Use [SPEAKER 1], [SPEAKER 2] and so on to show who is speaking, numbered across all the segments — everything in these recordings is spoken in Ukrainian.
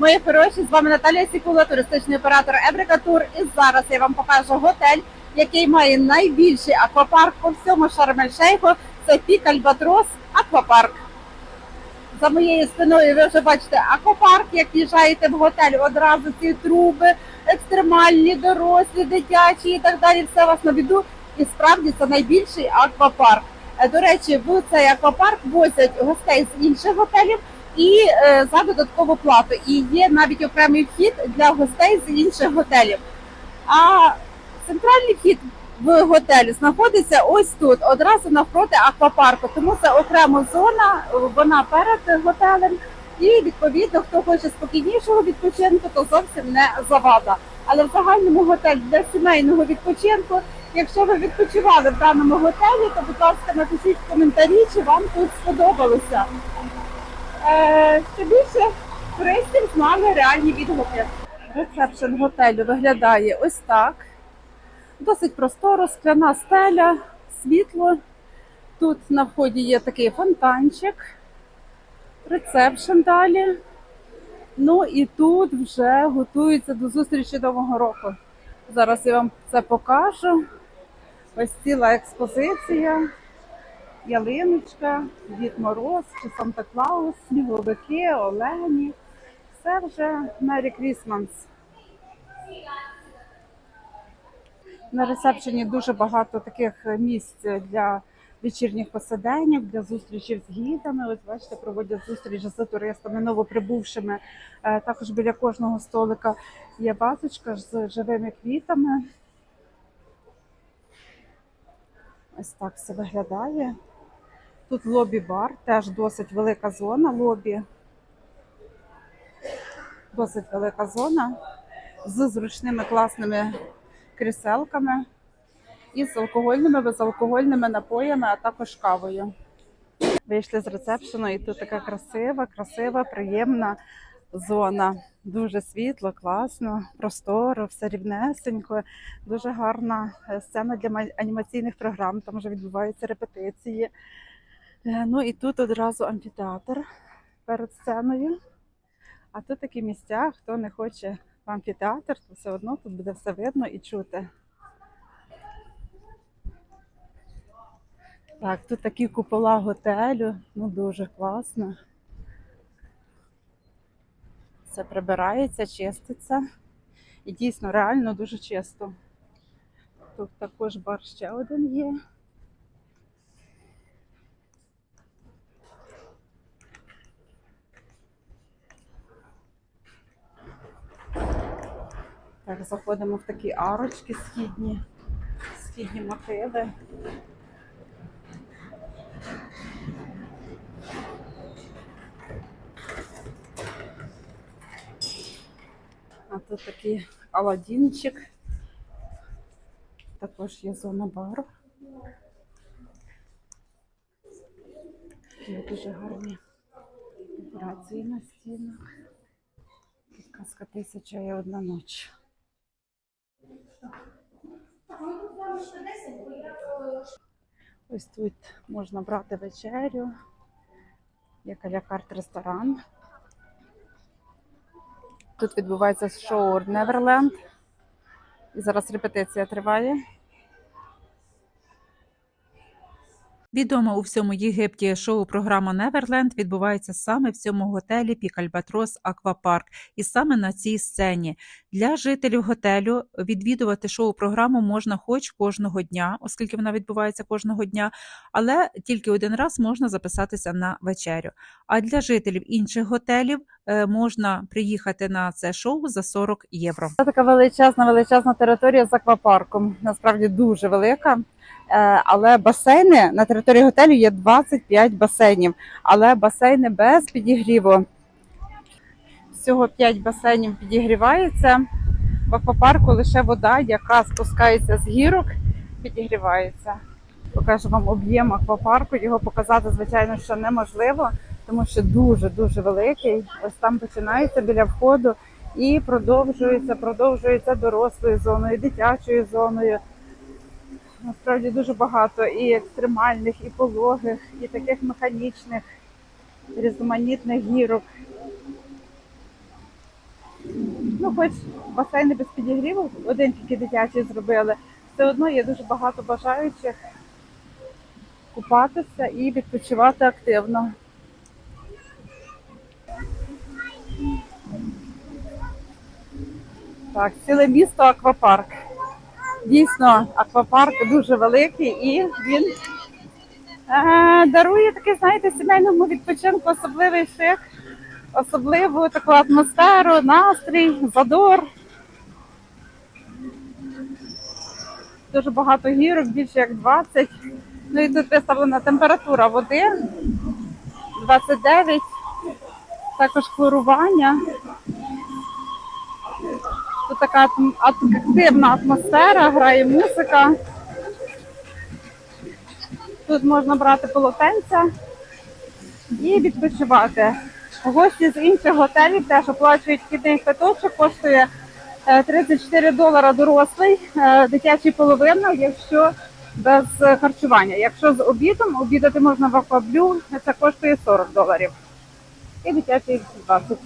[SPEAKER 1] Мої хороші, з вами Наталія Сікула, туристичний оператор Еврика Тур. І зараз я вам покажу готель, який має найбільший аквапарк по всьому Шарм-ель-Шейху. Це Пік Альбатрос Аквапарк. За моєю спиною ви вже бачите аквапарк, як їжджаєте в готель, одразу ці труби, екстремальні, дорослі, дитячі і так далі. Все вас на віду. І справді це найбільший аквапарк. Е, До речі, в цей аквапарк возять гостей з інших готелів і е, за додаткову плату. І є навіть окремий вхід для гостей з інших готелів. А центральний вхід в готель знаходиться ось тут, одразу навпроти аквапарку. Тому це окрема зона, вона перед готелем. І відповідно, хто хоче спокійнішого відпочинку, то зовсім не завада. Але в загальному готель для сімейного відпочинку. Якщо ви відпочивали в даному готелі, то будь ласка, напишіть в коментарі, чи вам тут сподобалося. Е, Ще більше туристів знали реальні відгуки. Ресепшн готелю виглядає ось так. Досить просторо, скляна стеля, світло. Тут на вході є такий фонтанчик, ресепшн далі. Ну і тут вже готуються до зустрічі Нового року. Зараз я вам це покажу. Ось ціла експозиція, ялиночка, Дід Мороз чи Санта Клаус, сніговики, олені. Все вже Merry Christmas. На ресепшені дуже багато таких місць для вечірніх посиденьок, для зустрічей з гідами. Ось бачите, проводять зустріч з туристами, новоприбувшими. Е, Також біля кожного столика є вазочка з живими квітами. Ось так все виглядає. Тут лобі-бар, теж досить велика зона лобі. Досить велика зона з зручними класними кріселками і з алкогольними, безалкогольними напоями, а також кавою. Вийшли з ресепшену, і тут така красива, красива, приємна зона. Дуже світло, класно, просторо, все рівнесенько. Дуже гарна е, сцена для анімаційних програм. Там вже відбуваються репетиції. Е, Ну і тут одразу амфітеатр перед сценою. А тут такі місця, хто не хоче в амфітеатр, то все одно тут буде все видно і чути. Так, тут такі купола готелю, ну дуже класно. Все прибирається, чиститься. І дійсно реально дуже чисто. Тут також бар ще один є. Так, заходимо в такі арочки східні, східні мотиви. А тут такий аладдінчик. Також є зона бару. Є дуже гарні декорації на стінах. Казка тисяча і одна ніч. Ось тут можна брати вечерю. Є калякарт ресторан. Тут відбувається шоу Неверленд. І зараз репетиція триває.
[SPEAKER 2] Відома у всьому Єгипті шоу-програма Неверленд відбувається саме в цьому готелі Пік Альбатрос Аквапарк, і саме на цій сцені. Для жителів готелю відвідувати шоу-програму можна хоч кожного дня, оскільки вона відбувається кожного дня, але тільки один раз можна записатися на вечерю. А для жителів інших готелів е, можна приїхати на це шоу за 40 євро.
[SPEAKER 1] Це така величезна, величезна територія з аквапарком. Насправді дуже велика. Е, Але басейни на території готелю є 25 басейнів, але басейни без підігріву. Всього 5 басейнів підігрівається. В аквапарку лише вода, яка спускається з гірок, підігрівається. Покажу вам об'єм аквапарку. Його показати, звичайно, що неможливо, тому що дуже дуже великий. Ось там починається біля входу і продовжується, продовжується дорослою зоною, дитячою зоною. Насправді дуже багато і екстремальних, і пологих, і таких механічних, різноманітних гірок. хоч басейни без підігріву, один тільки дитячий зробили, все одно є дуже багато бажаючих купатися і відпочивати активно. Так, ціле місто аквапарк. Дійсно, аквапарк дуже великий і він е, дарує такий, знаєте, сімейному відпочинку особливий шик, особливу таку атмосферу, настрій, задор. Дуже багато гірок, більше як 20. Ну і тут виставлена температура води 29, також хлорування. Тут така активна атмосфера, грає музика. Тут можна брати полотенця і відпочивати. Гості з інших готелів теж оплачують вхідний квиточок, коштує е, 34 долара дорослий, е, дитячий половина, якщо без е, харчування. Якщо з обідом, обідати можна в акваблю, це коштує 40 доларів. І дитячий 20.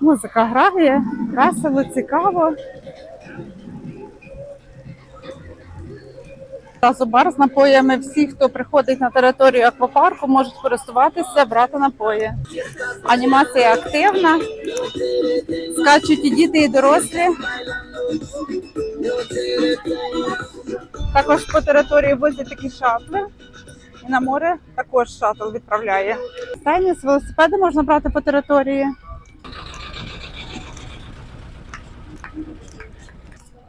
[SPEAKER 1] Музика грає, весело, цікаво. Зразу бар з напоями. Всі, хто приходить на територію аквапарку, можуть користуватися, брати напої. Анімація активна. Скачуть і діти, і дорослі. Також по території возять такі шатли. І на море також шатл відправляє. Теніс, велосипеди можна брати по території.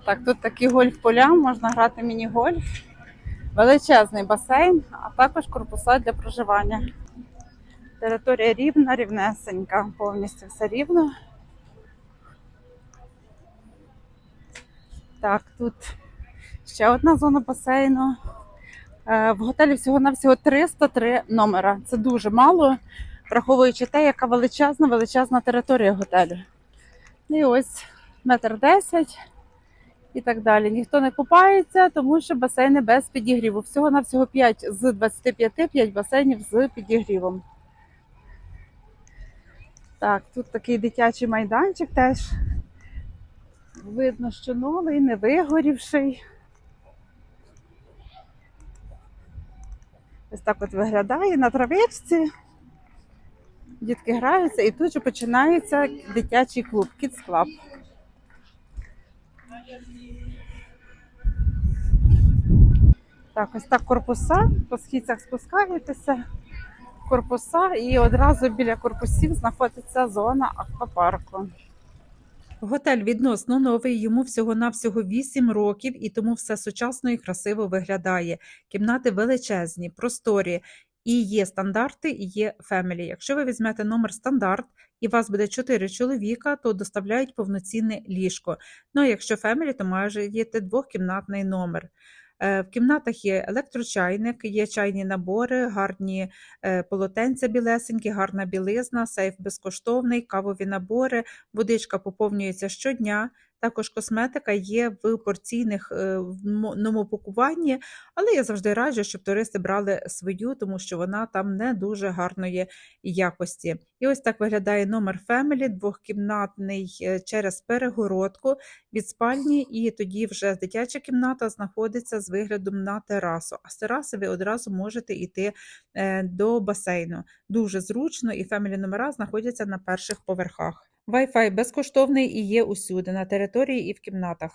[SPEAKER 1] Так, тут такі гольф-поля, можна грати міні-гольф, величезний басейн, а також корпуса для проживання. Територія рівна, рівнесенька, повністю все рівно. Так, тут ще одна зона басейну. Е, В готелі всього-навсього 303 номера. Це дуже мало, враховуючи те, яка величезна, величезна територія готелю. І ось метр десять і так далі. Ніхто не купається, тому що басейни без підігріву. Всього на всього 5 з 25, 5 басейнів з підігрівом. Так, тут такий дитячий майданчик теж. Видно, що новий, не вигорівший. Ось так от виглядає на травичці. Дітки граються, і тут же починається дитячий клуб Kids Club. Так, ось так корпуса, по східцях спускаєтеся, корпуса, і одразу біля корпусів знаходиться зона аквапарку.
[SPEAKER 2] Готель відносно новий, йому всього-навсього 8 років, і тому все сучасно і красиво виглядає. Кімнати величезні, просторі, і є стандарти, і є фемілі. Якщо ви візьмете номер стандарт і вас буде 4 чоловіка, то доставляють повноцінне ліжко. Ну а якщо фемілі, то майже є двохкімнатний номер. Е, В кімнатах є електрочайник, є чайні набори, гарні е, полотенця білесенькі, гарна білизна, сейф безкоштовний, кавові набори, водичка поповнюється щодня. Також косметика є в порційних е, в мо- ному пакуванні, але я завжди раджу, щоб туристи брали свою, тому що вона там не дуже гарної якості. І ось так виглядає номер Family, двохкімнатний е, через перегородку від спальні, і тоді вже дитяча кімната знаходиться з виглядом на терасу. А з тераси ви одразу можете йти е, до басейну. Дуже зручно, і Family номера знаходяться на перших поверхах. Wi-Fi безкоштовний і є усюди на території і в кімнатах.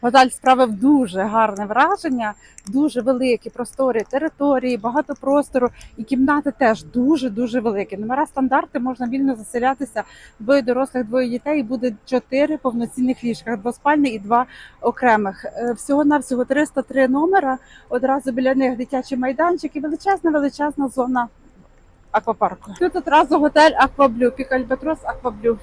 [SPEAKER 1] Готель справив дуже гарне враження, дуже великі просторі території, багато простору, і кімнати теж дуже дуже великі. Номера стандарти можна вільно заселятися. Двоє дорослих, двоє дітей. Буде чотири повноцінних ліжка, двоспальні і два окремих. На всього 303 номера. Одразу біля них дитячий майданчик і величезна величезна зона аквапарку. Тут одразу готель Акваблю, Пікальбатрос Акваблю.